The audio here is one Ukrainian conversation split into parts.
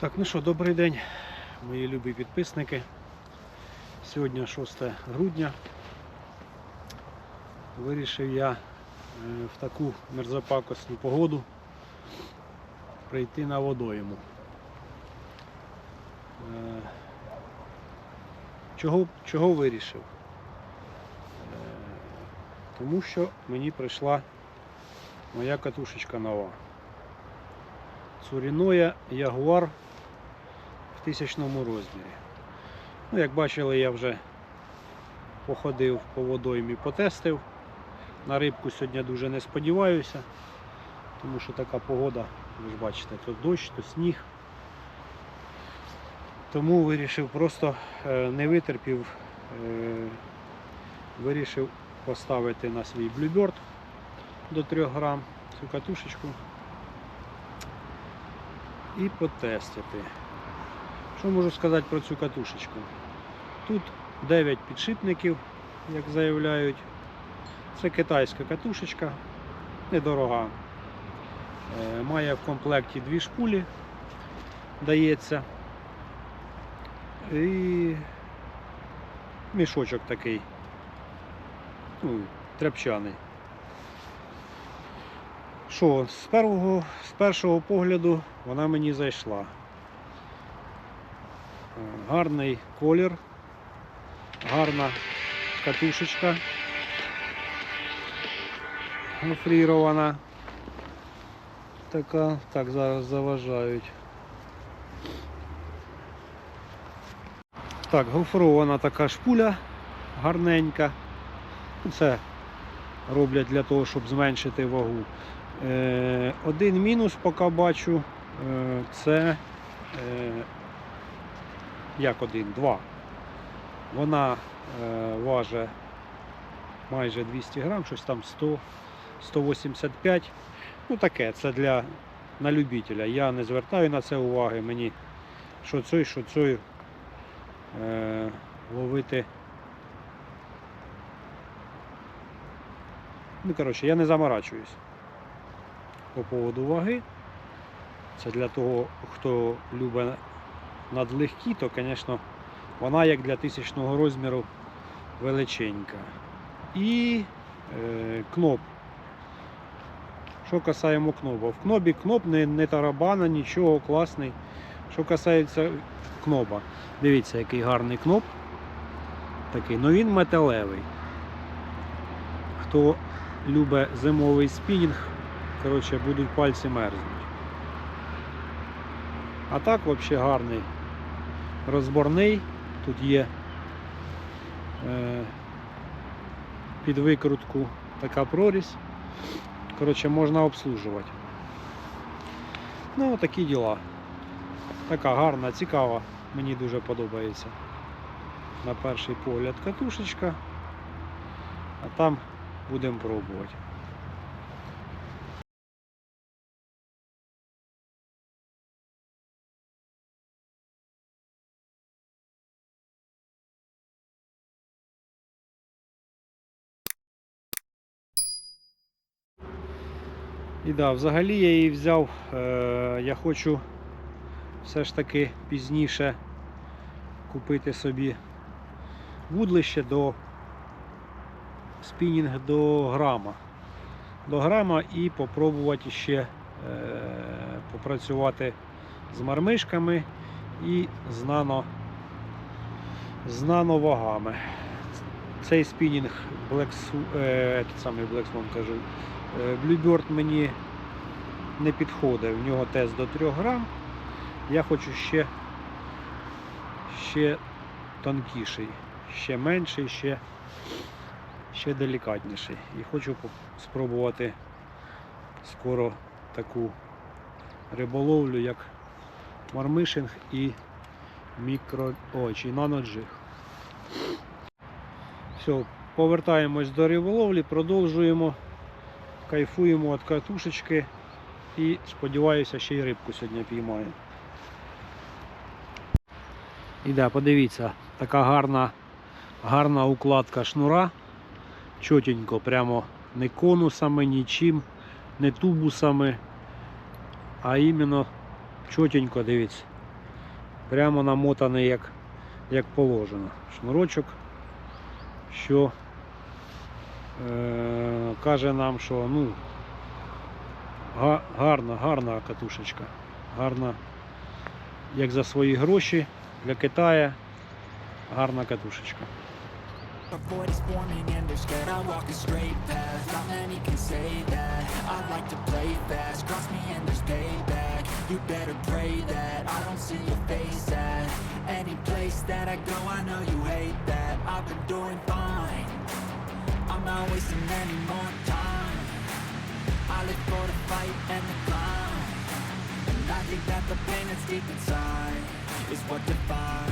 Так, ну що, добрий день, мої любі підписники. Сьогодні 6 грудня. Вирішив я е, в таку мерзопакосну погоду прийти на водойму. Е, Чого, чого вирішив? Е, Тому що мені прийшла моя катушечка нова. Цуріноя Ягуар в тисячному розмірі. Ну, як бачили, я вже походив по водоймі, потестив. На рибку сьогодні дуже не сподіваюся, тому що така погода, ви ж бачите, то дощ, то сніг. Тому вирішив просто е, не витерпів, е, вирішив поставити на свій блюберт до 3 грам цю катушечку і потестити. Що можу сказати про цю катушечку? Тут 9 підшипників, як заявляють. Це китайська катушечка, недорога. Е, Має в комплекті дві шпулі, дається. І мішочок такий. Ну, тряпчаний. Що, з першого, з першого погляду вона мені зайшла. Е, Гарний колір, гарна катушечка гофрірована. Така, так зараз заважають. Так, гофрована така шпуля гарненька. Це роблять для того, щоб зменшити вагу. Е, один мінус поки бачу, е, це е, як один, два. Вона е, майже 200 грам, щось там 100, 185. Ну таке, це для на любителя. Я не звертаю на це уваги. Мені що цей, що цей е, ловити. Ну, коротше, я не заморачуюсь по поводу ваги. Це для того, хто любить надлегкі, то, звісно, вона як для тисячного розміру величенька. І е, кноп. Що касаємо кноба. В кнобі кноп не, не тарабана, нічого класний. Що касається кноба. Дивіться, який гарний кноп. Такий, ну він металевий. Хто любить зимовий спінінг, коротше, будуть пальці мерзнуть. А так взагалі гарний. Розборний. Тут є е, під викрутку така прорізь. Коротше, можна обслужувати. Ну, такі діла. Така гарна, цікава. Мені дуже подобається. На перший погляд катушечка. А там будемо пробувати. І да, взагалі я її взяв. Е, я хочу все ж таки пізніше купити собі вудлище до спінінг до грама. До грама і попробувати ще е, попрацювати з мармишками і з нано. Цей спінінг Black, е, самий Black Swan кажу, е, Bluebird мені не підходить. В нього тест до 3 грам. Я хочу ще, ще тонкіший, ще менший, ще, ще делікатніший. І хочу спробувати скоро таку риболовлю, як мармишинг і мікро... Ой, чи наноджиг. Все, повертаємось до риболовлі, продовжуємо, кайфуємо від катушечки і сподіваюся, ще й рибку сьогодні піймаю. І да, подивіться, така гарна, гарна укладка шнура. Чотенько, прямо не конусами, нічим, не тубусами, а іменно чотенько, дивіться. Прямо намотаний як, як положено. Шнурочок, що е, каже нам, що ну, гарна, гарна катушечка. Гарна, як за свої гроші для Китая. Гарна катушечка. A void is forming and they're scared I walk a straight path, not many can say that. I like to play fast, cross me and there's payback. You better pray that I don't see your face at Any place that I go. I know you hate that. I've been doing fine. I'm not wasting any more time. I live for the fight and the climb. And I think that the pain that's deep inside Is what defines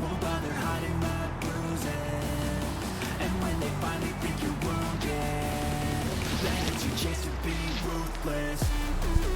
won't bother hiding my bruises. And when they finally think you're wounded Let it your chance to be ruthless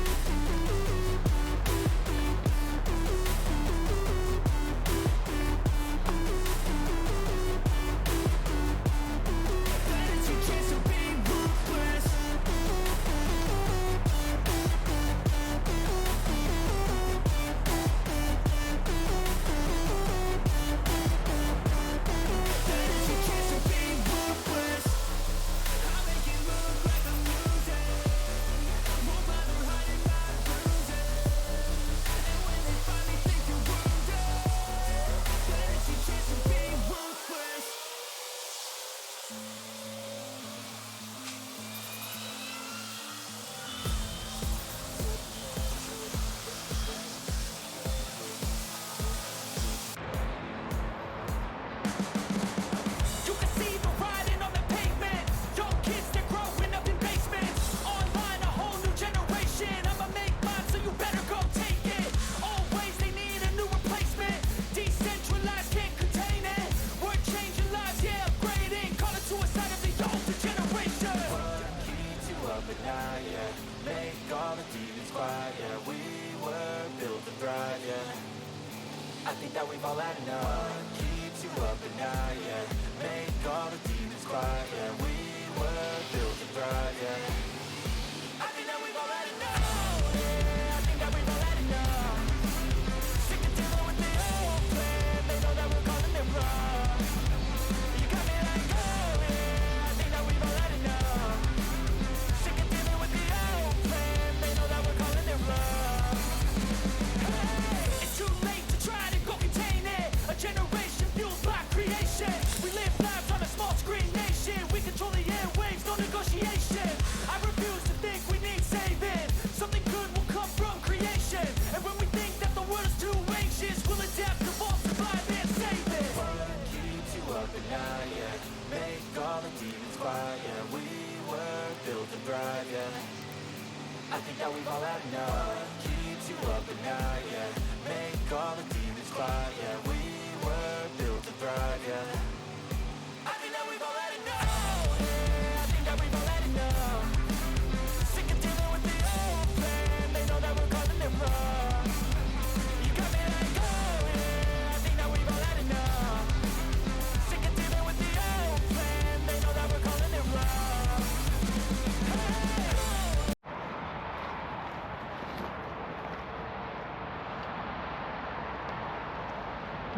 alive, yeah I think that we've all had enough. Keeps you up at night, yeah. Make all the demons quiet, yeah. We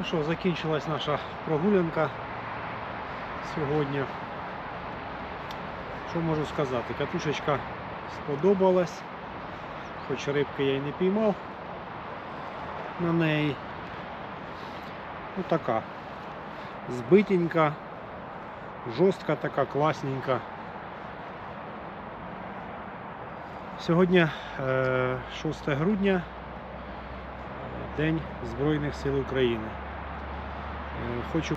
Ну що, закінчилась наша прогулянка сьогодні. Що можу сказати? Катушечка сподобалась, хоч рибки я й не піймав на неї. Ну така. Збитенька, жорстка така, класненька. Сьогодні е, 6 грудня, День Збройних сил України. Хочу,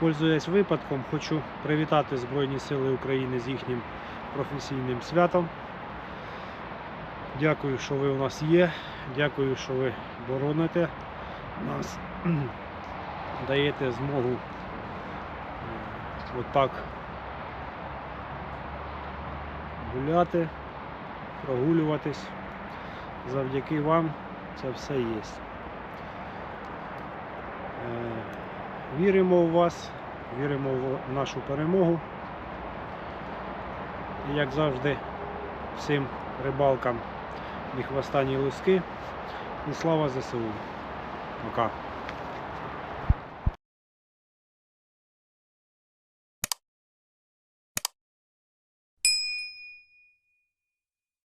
пользуясь випадком, хочу привітати Збройні Сили України з їхнім професійним святом. Дякую, що ви у нас є. Дякую, що ви бороните нас, даєте змогу е, отак гуляти, прогулюватись. Завдяки вам це все є. Е, Віримо в вас, віримо в нашу перемогу. І як завжди, всім рибалкам і хвоста, луски. І слава ЗСУ. Пока.